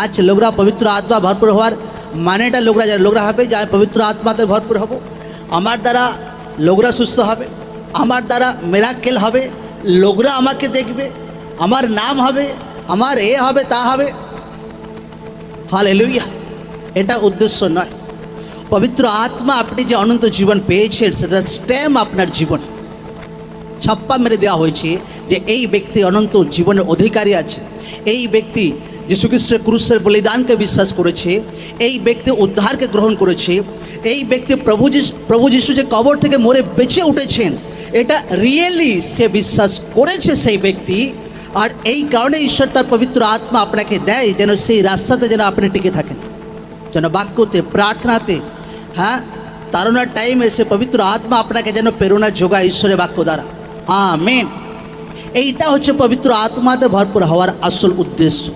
আজ লোকরা পবিত্র আত্মা ভরপুর হওয়ার মানেটা লোকরা জানে। লোকরা হবে যে পবিত্র আত্মাতে ভরপুর হব। আমার দ্বারা লোকরা সুস্থ হবে, আমার দ্বারা মেরাক্কেল হবে, লোকরা আমাকে দেখবে, আমার নাম হবে, আমার এ হবে, তা হবে। হালেলুইয়া এটা উদ্দেশ্য নয়। পবিত্র আত্মা আপনি যে অনন্ত জীবন পেয়েছেন, সেটা স্ট্যাম আপনার জীবন। ছাপ্পা মেরে দেওয়া হয়েছে যে এই ব্যক্তি অনন্ত জীবনের অধিকারী আছে। এই ব্যক্তি যীশু খ্রিস্টের ক্রুশের বলিদানকে বিশ্বাস করেছে, এই ব্যক্তি উদ্ধারকে গ্রহণ করেছে, এই ব্যক্তি প্রভু প্রভু যিশু যে কবর থেকে মরে বেঁচে উঠেছেন, এটা রিয়েলি সে বিশ্বাস করেছে সেই ব্যক্তি। আর এই কারণে ঈশ্বর তার পবিত্র আত্মা আপনাকে দেয়, যেন সেই রাস্তাতে যেন আপনি টিকে থাকেন। যেন বাক্যতে, প্রার্থনাতে হ্যাঁ তারণার টাইম এসে পবিত্র আত্মা আপনাকে যেন প্রেরণা যোগায় ঈশ্বরের বাক্য দ্বারা। আমেন। এইটা হচ্ছে পবিত্র আত্মাতে ভরপুর হওয়ার আসল উদ্দেশ্য।